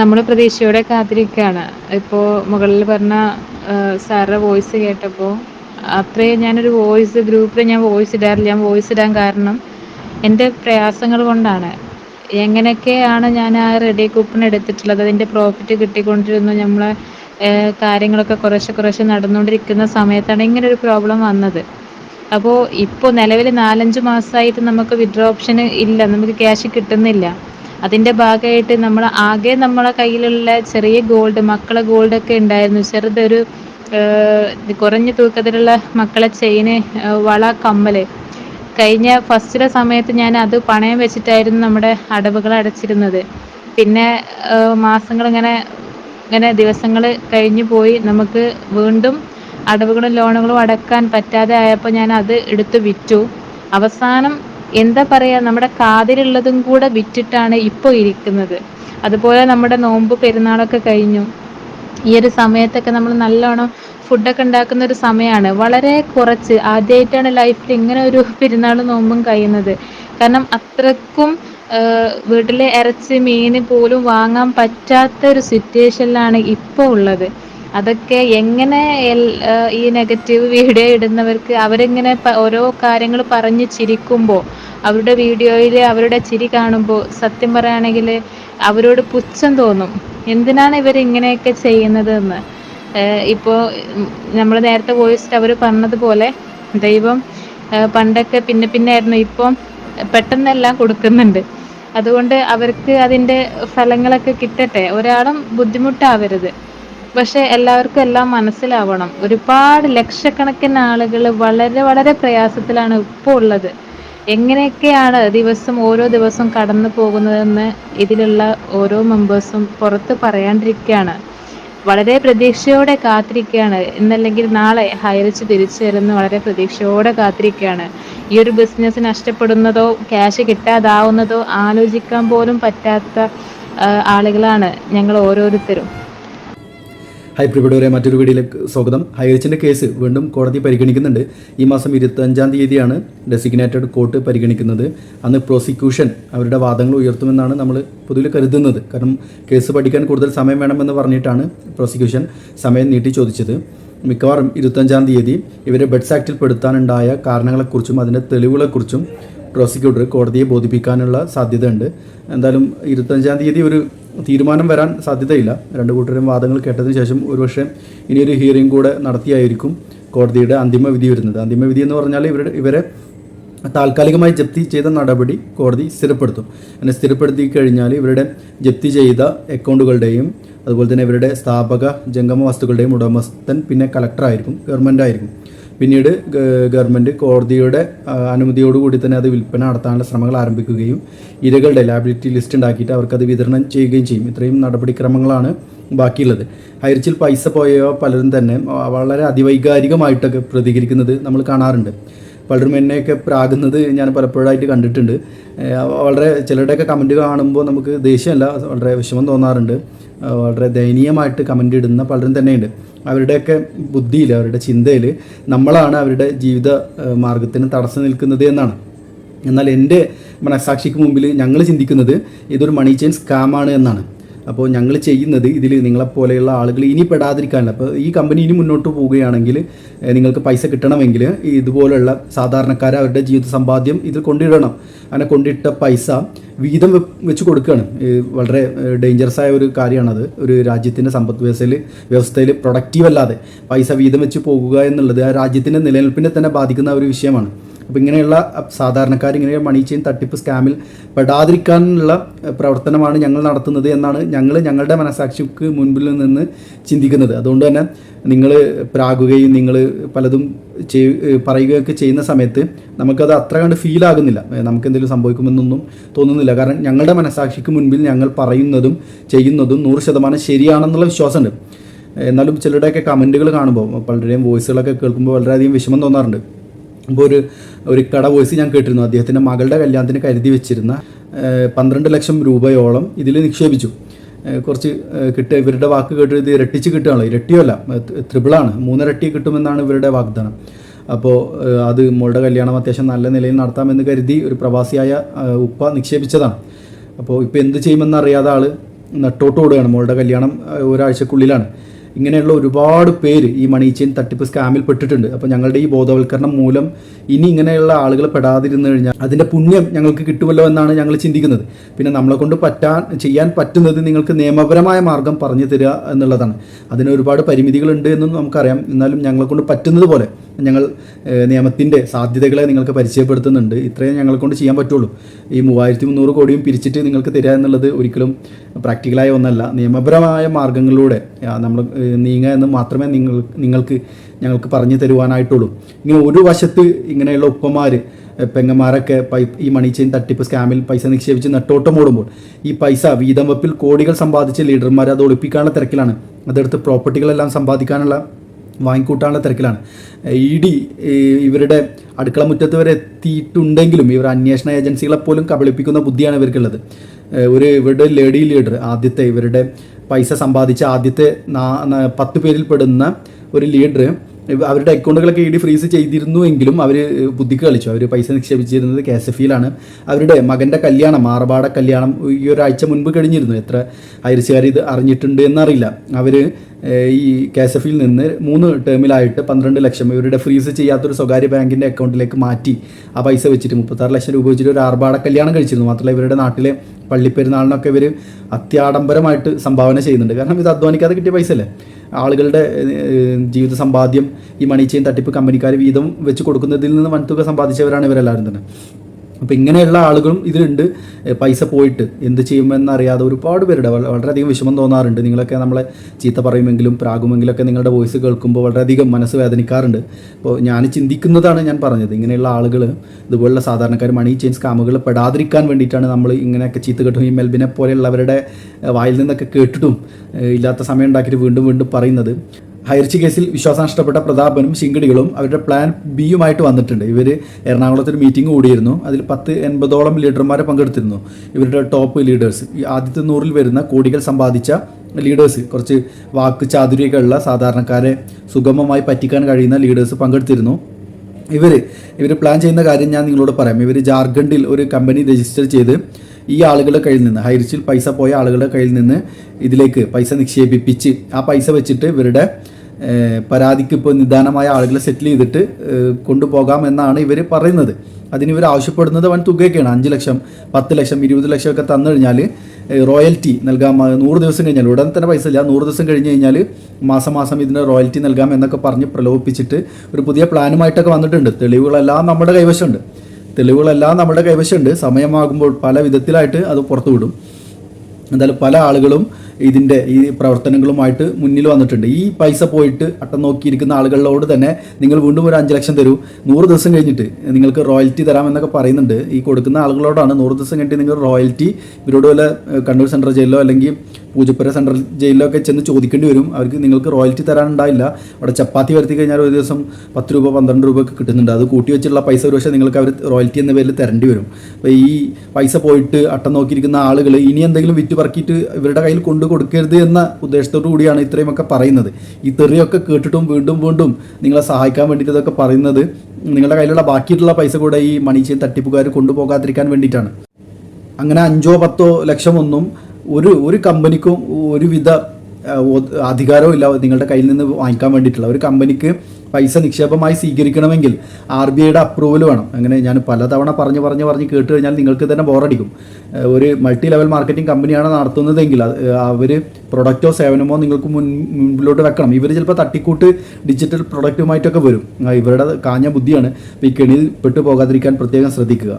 നമ്മൾ പ്രതീക്ഷയോടെ കാത്തിരിക്കുകയാണ്. ഇപ്പോൾ മുകളിൽ പറഞ്ഞ സാറുടെ വോയിസ് കേട്ടപ്പോൾ അത്രയും ഞാനൊരു വോയിസ് ഗ്രൂപ്പിൽ ഞാൻ വോയിസ് ഇടാറില്ല. ഞാൻ വോയിസ് ഇടാൻ കാരണം എന്റെ പ്രയാസങ്ങൾ കൊണ്ടാണ്. എങ്ങനെയൊക്കെയാണ് ഞാൻ ആ റെഡി കൂപ്പൺ എടുത്തിട്ടുള്ളത്? അതിന്റെ പ്രോഫിറ്റ് കിട്ടിക്കൊണ്ടിരുന്നു. നമ്മളെ കാര്യങ്ങളൊക്കെ കുറേശ്ശെ കുറേശ്ശെ നടന്നുകൊണ്ടിരിക്കുന്ന സമയത്താണ് ഇങ്ങനെ ഒരു പ്രോബ്ലം വന്നത്. അപ്പോൾ ഇപ്പോൾ നിലവിൽ നാലഞ്ച് മാസമായിട്ട് നമുക്ക് വിഡ്രോ ഓപ്ഷൻ ഇല്ല. നമുക്ക് ക്യാഷ് കിട്ടുന്നില്ല. അതിന്റെ ഭാഗമായിട്ട് നമ്മൾ ആകെ നമ്മളെ കയ്യിലുള്ള ചെറിയ ഗോൾഡ് മക്കളെ ഗോൾഡ് ഒക്കെ ഉണ്ടായിരുന്നു. ചെറുതൊരു കുറഞ്ഞ തൂക്കത്തിലുള്ള മക്കളെ ചെയിന് വള കമ്മൽ കഴിഞ്ഞ ഫസ്റ്റിലെ സമയത്ത് ഞാൻ അത് പണയം വെച്ചിട്ടായിരുന്നു നമ്മുടെ അടവുകൾ അടച്ചിരുന്നത്. പിന്നെ മാസങ്ങൾ ഇങ്ങനെ ഇങ്ങനെ ദിവസങ്ങൾ കഴിഞ്ഞു പോയി. നമുക്ക് വീണ്ടും അടവുകളും ലോണുകളും അടക്കാൻ പറ്റാതെ ആയപ്പോൾ ഞാൻ അത് എടുത്ത് വിറ്റു. അവസാനം എന്താ പറയുക നമ്മുടെ കാതിലുള്ളതും കൂടെ വിറ്റിട്ടാണ് ഇപ്പോൾ ഇരിക്കുന്നത്. അതുപോലെ നമ്മുടെ നോമ്പ് പെരുന്നാളൊക്കെ കഴിഞ്ഞു. ഈ ഒരു സമയത്തൊക്കെ നമ്മൾ നല്ലോണം ഫുഡൊക്കെ ഉണ്ടാക്കുന്ന ഒരു സമയമാണ് വളരെ കുറച്ച് ആദ്യമായിട്ടാണ് ലൈഫിൽ ഇങ്ങനെ ഒരു പെരുന്നാൾ നോമ്പും കഴിയുന്നത്. കാരണം അത്രക്കും വീട്ടിലെ ഇറച്ചി മീൻ പോലും വാങ്ങാൻ പറ്റാത്ത ഒരു സിറ്റുവേഷനിലാണ് ഇപ്പോൾ ഉള്ളത്. അതൊക്കെ എങ്ങനെ ഈ നെഗറ്റീവ് വീഡിയോ ഇടുന്നവർക്ക് അവരെങ്ങനെ ഓരോ കാര്യങ്ങൾ പറഞ്ഞ് ചിരിക്കുമ്പോൾ അവരുടെ വീഡിയോയിൽ അവരുടെ ചിരി കാണുമ്പോൾ സത്യം പറയുകയാണെങ്കിൽ അവരോട് പുച്ഛം തോന്നും. എന്തിനാണ് ഇവർ ഇങ്ങനെയൊക്കെ ചെയ്യുന്നത് എന്ന് ഇപ്പോൾ നമ്മൾ നേരത്തെ വോയിസ്റ്റ് അവർ പറഞ്ഞതുപോലെ ദൈവം പണ്ടൊക്കെ പിന്നെ പിന്നെ ആയിരുന്നു ഇപ്പം പെട്ടെന്നെല്ലാം കൊടുക്കുന്നുണ്ട്. അതുകൊണ്ട് അവർക്ക് അതിന്റെ ഫലങ്ങളൊക്കെ കിട്ടട്ടെ. ഒരാളും ബുദ്ധിമുട്ടാവരുത്. പക്ഷെ എല്ലാവർക്കും എല്ലാം മനസ്സിലാവണം. ഒരുപാട് ലക്ഷക്കണക്കിന് ആളുകൾ വളരെ വളരെ പ്രയാസത്തിലാണ് ഇപ്പോൾ ഉള്ളത്. എങ്ങനെയൊക്കെയാണ് ദിവസം ഓരോ ദിവസം കടന്നു പോകുന്നതെന്ന് ഇതിലുള്ള ഓരോ മെമ്പേഴ്സും പുറത്ത് പറയാണ്ടിരിക്കുകയാണ്. വളരെ പ്രതീക്ഷയോടെ കാത്തിരിക്കുകയാണ്. എന്നല്ലെങ്കിൽ നാളെ ഹയറിച്ച് തിരിച്ചു വരുന്ന വളരെ പ്രതീക്ഷയോടെ കാത്തിരിക്കുകയാണ്. ഈ ഒരു ബിസിനസ് നഷ്ടപ്പെടുന്നതോ ക്യാഷ് കിട്ടാതാവുന്നതോ ആലോചിക്കാൻ പോലും പറ്റാത്ത ആളുകളാണ് ഞങ്ങൾ ഓരോരുത്തരും. ഹൈ പ്രിപെഡോറെ മറ്റൊരു വീഡിയോയിലേക്ക് സ്വാഗതം. ഹൈറിച്ചിന്റെ കേസ് വീണ്ടും കോടതി പരിഗണിക്കുന്നുണ്ട്. ഈ മാസം ഇരുപത്തഞ്ചാം തീയതിയാണ് ഡെസിഗ്നേറ്റഡ് കോർട്ട് പരിഗണിക്കുന്നത്. അന്ന് പ്രോസിക്യൂഷൻ അവരുടെ വാദങ്ങൾ ഉയർത്തുമെന്നാണ് നമ്മൾ പൊതുവിൽ കരുതുന്നത്. കാരണം കേസ് പഠിക്കാൻ കൂടുതൽ സമയം വേണമെന്ന് പറഞ്ഞിട്ടാണ് പ്രോസിക്യൂഷൻ സമയം നീട്ടി ചോദിച്ചത്. മിക്കവാറും ഇരുപത്തഞ്ചാം തീയതി ഇവരെ ബെഡ്സ് ആക്റ്റിൽ പെടുത്താനുണ്ടായ കാരണങ്ങളെക്കുറിച്ചും അതിന്റെ തെളിവുകളെക്കുറിച്ചും പ്രോസിക്യൂട്ടർ കോടതിയെ ബോധിപ്പിക്കാനുള്ള സാധ്യതയുണ്ട്. എന്തായാലും ഇരുപത്തഞ്ചാം തീയതി ഒരു തീരുമാനം വരാൻ സാധ്യതയില്ല. രണ്ട് കൂട്ടരും വാദങ്ങൾ കേട്ടതിന് ശേഷം ഒരുപക്ഷെ ഇനിയൊരു ഹിയറിംഗ് കൂടെ നടത്തിയായിരിക്കും കോടതിയുടെ അന്തിമ വിധി വരുന്നത്. അന്തിമ വിധി എന്ന് പറഞ്ഞാൽ ഇവരുടെ ഇവരെ താൽക്കാലികമായി ജപ്തി ചെയ്ത നടപടി കോടതി സ്ഥിരപ്പെടുത്തും. അങ്ങനെ സ്ഥിരപ്പെടുത്തി കഴിഞ്ഞാൽ ഇവരുടെ ജപ്തി ചെയ്ത അക്കൗണ്ടുകളുടെയും അതുപോലെ തന്നെ ഇവരുടെ സ്ഥാപക ജംഗമ വസ്തുക്കളുടെയും ഉടമസ്ഥൻ പിന്നെ കളക്ടറായിരിക്കും ഗവൺമെന്റ് ആയിരിക്കും. പിന്നീട് ഗവൺമെന്റ് കോടതിയുടെ അനുമതിയോടുകൂടി തന്നെ അത് വിൽപ്പന നടത്താനുള്ള ശ്രമങ്ങൾ ആരംഭിക്കുകയും ഇരകളുടെ ലാബിലിറ്റി ലിസ്റ്റ് ഉണ്ടാക്കിയിട്ട് അവർക്കത് വിതരണം ചെയ്യുകയും ചെയ്യും. ഇത്രയും നടപടിക്രമങ്ങളാണ് ബാക്കിയുള്ളത്. ഹൈറിച്ചിൽ പൈസ പോയോ പലരും തന്നെ വളരെ അതിവൈകാരികമായിട്ടൊക്കെ പ്രതികരിക്കുന്നത് നമ്മൾ കാണാറുണ്ട്. പലരും എന്നെയൊക്കെ പ്രാകുന്നത് ഞാൻ പലപ്പോഴായിട്ട് കണ്ടിട്ടുണ്ട്. വളരെ ചിലരുടെയൊക്കെ കമന്റ് കാണുമ്പോൾ നമുക്ക് ദേഷ്യമല്ല വളരെ വിഷമം തോന്നാറുണ്ട്. വളരെ ദയനീയമായിട്ട് കമന്റ് ഇടുന്ന പലരും തന്നെയുണ്ട്. അവരുടെയൊക്കെ ബുദ്ധിയിൽ അവരുടെ ചിന്തയിൽ നമ്മളാണ് അവരുടെ ജീവിത മാർഗത്തിന് തടസ്സം നിൽക്കുന്നത് എന്നാണ്. എന്നാൽ എന്റെ മനസാക്ഷിക്ക് മുമ്പിൽ ഞങ്ങൾ ചിന്തിക്കുന്നത് ഇതൊരു മണി ചെയിൻ സ്കാമാണ് എന്നാണ്. അപ്പോൾ ഞങ്ങൾ ചെയ്യുന്നത് ഇതിൽ നിങ്ങളെപ്പോലെയുള്ള ആളുകൾ ഇനി പെടാതിരിക്കാനില്ല. അപ്പോൾ ഈ കമ്പനി ഇനി മുന്നോട്ട് പോവുകയാണെങ്കിൽ നിങ്ങൾക്ക് പൈസ കിട്ടണമെങ്കിൽ ഇതുപോലുള്ള സാധാരണക്കാർ അവരുടെ ജീവിത സമ്പാദ്യം ഇതിൽ കൊണ്ടിടണം. അങ്ങനെ കൊണ്ടിട്ട പൈസ വീതം വെച്ച് കൊടുക്കുകയാണ്. വളരെ ഡേഞ്ചറസ് ആയ ഒരു കാര്യമാണത്. ഒരു രാജ്യത്തിന്റെ സമ്പദ് വ്യവസ്ഥയിൽ വ്യവസ്ഥയിൽ പ്രൊഡക്റ്റീവ് അല്ലാതെ പൈസ വീതം വെച്ച് പോകുക എന്നുള്ളത് ആ രാജ്യത്തിന്റെ നിലനിൽപ്പിനെ തന്നെ ബാധിക്കുന്ന ഒരു വിഷയമാണ്. അപ്പോൾ ഇങ്ങനെയുള്ള സാധാരണക്കാർ ഇങ്ങനെ മണി ചെയിൻ തട്ടിപ്പ് സ്കാമിൽ പെടാതിരിക്കാനുള്ള പ്രവർത്തനമാണ് ഞങ്ങൾ നടത്തുന്നത് എന്നാണ് ഞങ്ങൾ ഞങ്ങളുടെ മനസാക്ഷിക്ക് മുൻപിൽ നിന്ന് ചിന്തിക്കുന്നത്. അതുകൊണ്ട് തന്നെ നിങ്ങൾ പ്രാകുകയും നിങ്ങൾ പലതും ചെയ് പറയുകയൊക്കെ ചെയ്യുന്ന സമയത്ത് നമുക്കത് അത്ര കണ്ട് ഫീൽ ആകുന്നില്ല. നമുക്ക് എന്തെങ്കിലും സംഭവിക്കുമെന്നൊന്നും തോന്നുന്നില്ല. കാരണം ഞങ്ങളുടെ മനസാക്ഷിക്ക് മുൻപിൽ ഞങ്ങൾ പറയുന്നതും ചെയ്യുന്നതും നൂറ് ശതമാനം ശരിയാണെന്നുള്ള വിശ്വാസമുണ്ട്. എന്നാലും ചിലരുടെയൊക്കെ കമന്റുകൾ കാണുമ്പോൾ പലരുടെയും വോയിസുകളൊക്കെ കേൾക്കുമ്പോൾ വളരെയധികം വിഷമം തോന്നാറുണ്ട്. അപ്പോൾ ഒരു ഒരു കട വോയിസ് ഞാൻ കേട്ടിരുന്നു. അദ്ദേഹത്തിന്റെ മകളുടെ കല്യാണത്തിന് കരുതി വെച്ചിരുന്ന പന്ത്രണ്ട് ലക്ഷം രൂപയോളം ഇതിൽ നിക്ഷേപിച്ചു. കുറച്ച് കിട്ടുക ഇവരുടെ വാക്ക് കേട്ട് ഇത് ഇരട്ടിച്ച് കിട്ടുകയാണല്ലോ. ഇരട്ടിയല്ല ത്രിപിളാണ് മൂന്നിരട്ടി കിട്ടുമെന്നാണ് ഇവരുടെ വാഗ്ദാനം. അപ്പോൾ അത് മോളുടെ കല്യാണം അത്യാവശ്യം നല്ല നിലയിൽ നടത്താമെന്ന് കരുതി ഒരു പ്രവാസിയായ ഉപ്പ നിക്ഷേപിച്ചതാണ്. അപ്പോൾ ഇപ്പോൾ എന്ത് ചെയ്യുമെന്ന് അറിയാതെ ആൾ നെട്ടോട്ടോടുകയാണ് മോളുടെ കല്യാണം ഒരാഴ്ചക്കുള്ളിലാണ്. ഇങ്ങനെയുള്ള ഒരുപാട് പേര് ഈ മണി ചെയിൻ തട്ടിപ്പ് സ്കാമിൽ പെട്ടിട്ടുണ്ട്. അപ്പോൾ ഞങ്ങളുടെ ഈ ബോധവൽക്കരണം മൂലം ഇനി ഇങ്ങനെയുള്ള ആളുകൾ പെടാതിരുന്നു കഴിഞ്ഞാൽ അതിന്റെ പുണ്യം ഞങ്ങൾക്ക് കിട്ടുമല്ലോ എന്നാണ് ഞങ്ങൾ ചിന്തിക്കുന്നത്. പിന്നെ നമ്മളെ കൊണ്ട് പറ്റാൻ ചെയ്യാൻ പറ്റുന്നത് നിങ്ങൾക്ക് നിയമപരമായ മാർഗം പറഞ്ഞു തരിക എന്നുള്ളതാണ്. അതിന് ഒരുപാട് പരിമിതികളുണ്ട് എന്നും നമുക്കറിയാം. എന്നാലും ഞങ്ങളെ കൊണ്ട് പറ്റുന്നത് പോലെ ഞങ്ങൾ നിയമത്തിന്റെ സാധ്യതകളെ നിങ്ങൾക്ക് പരിചയപ്പെടുത്തുന്നുണ്ട്. ഇത്രയും ഞങ്ങളെ കൊണ്ട് ചെയ്യാൻ പറ്റുള്ളൂ. ഈ മൂവായിരത്തി മുന്നൂറ് കോടിയും പിരിച്ചിട്ട് നിങ്ങൾക്ക് തരിക എന്നുള്ളത് ഒരിക്കലും പ്രാക്ടിക്കലായ ഒന്നല്ല. നിയമപരമായ മാർഗങ്ങളിലൂടെ നമ്മൾ നീങ്ങുക എന്ന് മാത്രമേ നിങ്ങൾ നിങ്ങൾക്ക് ഞങ്ങൾക്ക് പറഞ്ഞു തരുവാനായിട്ടുള്ളൂ. ഇങ്ങനെ ഒരു വശത്ത് ഇങ്ങനെയുള്ള ഉപ്പമാർ പെങ്ങന്മാരൊക്കെ ഈ മണി ചെയിൻ തട്ടിപ്പ് സ്കാമിൽ പൈസ നിക്ഷേപിച്ച് നെട്ടോട്ടം ഓടുമ്പോൾ ഈ പൈസ വീതം വെപ്പിൽ കോടികൾ സമ്പാദിച്ച ലീഡർമാർ അത് ഒളിപ്പിക്കാനുള്ള തിരക്കിലാണ്. അതെടുത്ത് പ്രോപ്പർട്ടികളെല്ലാം സമ്പാദിക്കാനുള്ള വാങ്ങിക്കൂട്ടാനുള്ള തിരക്കിലാണ്. ഇ ഡി ഇവരുടെ അടുക്കള മുറ്റത്ത് വരെ എത്തിയിട്ടുണ്ടെങ്കിലും ഇവർ അന്വേഷണ ഏജൻസികളെ പോലും കബളിപ്പിക്കുന്ന ബുദ്ധിയാണ് ഇവർക്കുള്ളത്. ഒരു ഇവരുടെ ലേഡി ലീഡർ ആദ്യത്തെ ഇവരുടെ പൈസ സമ്പാദിച്ച ആദ്യത്തെ പത്ത് പേരിൽ പെടുന്ന ഒരു ലീഡർ അവരുടെ അക്കൗണ്ടുകളൊക്കെ ഇ ഡി ഫ്രീസ് ചെയ്തിരുന്നു എങ്കിലും അവർ ബുദ്ധിക്ക് കളിച്ചു. അവർ പൈസ നിക്ഷേപിച്ചിരുന്നത് കെ എസ് എഫ് ഇയിലാണ്. അവരുടെ മകന്റെ കല്യാണം മാറപാട കല്യാണം ഈ ഒരാഴ്ച മുൻപ് കഴിഞ്ഞിരുന്നു. എത്ര അയർച്ചുകാർ ഇത് അറിഞ്ഞിട്ടുണ്ട് എന്നറിയില്ല. അവർ ഈ കെ എസ് എഫിൽ നിന്ന് മൂന്ന് ടേമിലായിട്ട് പന്ത്രണ്ട് ലക്ഷം ഇവരുടെ ഫ്രീസ് ചെയ്യാത്തൊരു സ്വകാര്യ ബാങ്കിന്റെ അക്കൗണ്ടിലേക്ക് മാറ്റി ആ പൈസ വെച്ചിട്ട് മുപ്പത്താറ് ലക്ഷം രൂപ വെച്ചിട്ട് ഒരു ആർഭാട കല്യാണം കഴിച്ചിരുന്നു. മാത്രമല്ല ഇവരുടെ നാട്ടിലെ പള്ളിപ്പെരുന്നാളിനൊക്കെ ഇവർ അത്യാഡംബരമായിട്ട് സംഭാവന ചെയ്യുന്നുണ്ട്. കാരണം ഇത് അധ്വാനിക്കാതെ കിട്ടിയ പൈസ അല്ലേ? ആളുകളുടെ ജീവിത സമ്പാദ്യം ഈ മണി ചെയിൻ തട്ടിപ്പ് കമ്പനിക്കാർ വീതം വെച്ച് കൊടുക്കുന്നതിൽ നിന്ന് വൻതുക സമ്പാദിച്ചവരാണ് ഇവരെല്ലാവരും തന്നെ. അപ്പോൾ ഇങ്ങനെയുള്ള ആളുകളും ഇതിലുണ്ട്. പൈസ പോയിട്ട് എന്ത് ചെയ്യുമെന്നറിയാതെ ഒരുപാട് പേരുടെ വള- വളരെയധികം വിഷമം തോന്നാറുണ്ട്. നിങ്ങളൊക്കെ നമ്മളെ ചീത്ത പറയുമെങ്കിലും പ്രാകുമെങ്കിലൊക്കെ നിങ്ങളുടെ വോയിസ് കേൾക്കുമ്പോൾ വളരെയധികം മനസ്സ് വേദനിക്കാറുണ്ട്. അപ്പോൾ ഞാൻ ചിന്തിക്കുന്നതാണ് ഞാൻ പറഞ്ഞത്. ഇങ്ങനെയുള്ള ആളുകൾ ഇതുപോലുള്ള സാധാരണക്കാർ മണി ചെയിൻ സ്കാമുകൾ പെടാതിരിക്കാൻ വേണ്ടിയിട്ടാണ് നമ്മൾ ഇങ്ങനെയൊക്കെ ചീത്ത കെട്ടും ഈ മെൽബിനെ പോലെയുള്ളവരുടെ വായിൽ നിന്നൊക്കെ കേട്ടിട്ടും ഇല്ലാത്ത സമയം ഉണ്ടാക്കിയിട്ട് വീണ്ടും വീണ്ടും പറയുന്നത്. ഹൈർച്ചി കേസിൽ വിശ്വാസം നഷ്ടപ്പെട്ട പ്രതാപനും ശിങ്കടികളും അവരുടെ പ്ലാൻ ബിയുമായിട്ട് വന്നിട്ടുണ്ട്. ഇവർ എറണാകുളത്ത് ഒരു മീറ്റിംഗ് കൂടിയിരുന്നു. അതിൽ പത്ത് എൺപതോളം ലീഡർമാരെ പങ്കെടുത്തിരുന്നു. ഇവരുടെ ടോപ്പ് ലീഡേഴ്സ് ആദ്യത്തെ നൂറിൽ വരുന്ന കോടികൾ സമ്പാദിച്ച ലീഡേഴ്സ് കുറച്ച് വാക്ക് ചാതുര്യമൊക്കെ ഉള്ള സാധാരണക്കാരെ സുഗമമായി പറ്റിക്കാൻ കഴിയുന്ന ലീഡേഴ്സ് പങ്കെടുത്തിരുന്നു. ഇവർ ഇവർ പ്ലാൻ ചെയ്യുന്ന കാര്യം ഞാൻ നിങ്ങളോട് പറയാം. ഇവർ ജാർഖണ്ഡിൽ ഒരു കമ്പനി രജിസ്റ്റർ ചെയ്ത് ഈ ആളുകളുടെ കയ്യിൽ നിന്ന് ഹൈറിച്ചിൽ പൈസ പോയ ആളുകളുടെ കയ്യിൽ നിന്ന് ഇതിലേക്ക് പൈസ നിക്ഷേപിപ്പിച്ച് ആ പൈസ വെച്ചിട്ട് ഇവരുടെ പരാതിക്ക് ഇപ്പോൾ നിദാനമായ ആളുകളെ സെറ്റിൽ ചെയ്തിട്ട് കൊണ്ടുപോകാം എന്നാണ് ഇവർ പറയുന്നത്. അതിന് ഇവർ ആവശ്യപ്പെടുന്നത് വൻ തുകയൊക്കെയാണ്. അഞ്ച് ലക്ഷം പത്ത് ലക്ഷം ഇരുപത് ലക്ഷം ഒക്കെ തന്നു കഴിഞ്ഞാൽ റോയൽറ്റി നൽകാം. നൂറ് ദിവസം കഴിഞ്ഞാൽ ഉടൻ തന്നെ പൈസ ഇല്ല. നൂറ് ദിവസം കഴിഞ്ഞ് കഴിഞ്ഞാൽ മാസം മാസം ഇതിന് റോയൽറ്റി നൽകാം എന്നൊക്കെ പറഞ്ഞ് പ്രലോഭിപ്പിച്ചിട്ട് ഒരു പുതിയ പ്ലാനുമായിട്ടൊക്കെ വന്നിട്ടുണ്ട്. തെളിവുകളെല്ലാം നമ്മുടെ കൈവശമുണ്ട്. തെളിവുകളെല്ലാം നമ്മുടെ കൈവശമുണ്ട്. സമയമാകുമ്പോൾ പല വിധത്തിലായിട്ട് അത് പുറത്തുവിടും. എന്തായാലും പല ആളുകളും ഇതിന്റെ ഈ പ്രവർത്തനങ്ങളുമായിട്ട് മുന്നിൽ വന്നിട്ടുണ്ട്. ഈ പൈസ പോയിട്ട് അട്ടം നോക്കിയിരിക്കുന്ന ആളുകളോട് തന്നെ നിങ്ങൾ വീണ്ടും ഒരു അഞ്ച് ലക്ഷം തരൂ. നൂറ് ദിവസം കഴിഞ്ഞിട്ട് നിങ്ങൾക്ക് റോയൽറ്റി തരാമെന്നൊക്കെ പറയുന്നുണ്ട്. ഈ കൊടുക്കുന്ന ആളുകളോടാണ് നൂറ് ദിവസം കഴിഞ്ഞിട്ട് നിങ്ങൾ റോയൽറ്റി ഇവരോട് വല്ല കണ്ണൂർ സെൻട്രൽ ജയിലിലോ അല്ലെങ്കിൽ പൂജപ്പുര സെൻട്രൽ ജയിലിലോ ഒക്കെ ചെന്ന് ചോദിക്കേണ്ടി വരും. അവർക്ക് നിങ്ങൾക്ക് റോയൽറ്റി തരാനുണ്ടായില്ല അവിടെ ചപ്പാത്തി വരുത്തി കഴിഞ്ഞാൽ ഒരു ദിവസം പത്ത് രൂപ പന്ത്രണ്ട് രൂപ ഒക്കെ കിട്ടുന്നുണ്ട്. അത് കൂട്ടി വെച്ചുള്ള പൈസ ഒരു പക്ഷേ നിങ്ങൾക്ക് അവർ റോയൽറ്റി എന്ന പേരിൽ തരേണ്ടി വരും. അപ്പോൾ ഈ പൈസ പോയിട്ട് അട്ടം നോക്കിയിരിക്കുന്ന ആളുകൾ ഇനി എന്തെങ്കിലും വിറ്റ് പറക്കിയിട്ട് ഇവരുടെ കയ്യിൽ കൊണ്ടു കൊടുക്കരുത് എന്ന ഉദ്ദേശത്തോടു കൂടിയാണ് ഇത്രയുമൊക്കെ പറയുന്നത്. ഈ തെറിയൊക്കെ കേട്ടിട്ടും വീണ്ടും വീണ്ടും നിങ്ങളെ സഹായിക്കാൻ വേണ്ടിയിട്ട് ഇതൊക്കെ പറയുന്നത് നിങ്ങളുടെ കയ്യിലുള്ള ബാക്കിയിട്ടുള്ള പൈസ കൂടെ ഈ മണി ചെയിൻ തട്ടിപ്പുകാർ കൊണ്ടുപോകാതിരിക്കാൻ വേണ്ടിയിട്ടാണ്. അങ്ങനെ അഞ്ചോ പത്തോ ലക്ഷമൊന്നും ഒരു ഒരു കമ്പനിക്കും ഒരുവിധ അധികാരവും ഇല്ല. നിങ്ങളുടെ കയ്യിൽ നിന്ന് വാങ്ങിക്കാൻ വേണ്ടിയിട്ടുള്ള. ഒരു കമ്പനിക്ക് പൈസ നിക്ഷേപമായി സ്വീകരിക്കണമെങ്കിൽ ആർ ബി ഐയുടെ അപ്രൂവൽ വേണം. അങ്ങനെ ഞാൻ പലതവണ പറഞ്ഞ് പറഞ്ഞ് പറഞ്ഞ് കേട്ട് കഴിഞ്ഞാൽ നിങ്ങൾക്ക് തന്നെ ബോറടിക്കും. ഒരു മൾട്ടി ലെവൽ മാർക്കറ്റിംഗ് കമ്പനിയാണ് നടത്തുന്നതെങ്കിൽ അവർ പ്രൊഡക്റ്റോ സേവനമോ നിങ്ങൾക്ക് മുൻ മുൻപിലോട്ട് വെക്കണം. ഇവർ ചിലപ്പോൾ തട്ടിക്കൂട്ട് ഡിജിറ്റൽ പ്രൊഡക്റ്റുമായിട്ടൊക്കെ വരും. ഇവരുടെ കാഞ്ഞ ബുദ്ധിയാണ്. ഈ കെണിയിൽ പെട്ടു പോകാതിരിക്കാൻ പ്രത്യേകം ശ്രദ്ധിക്കുക.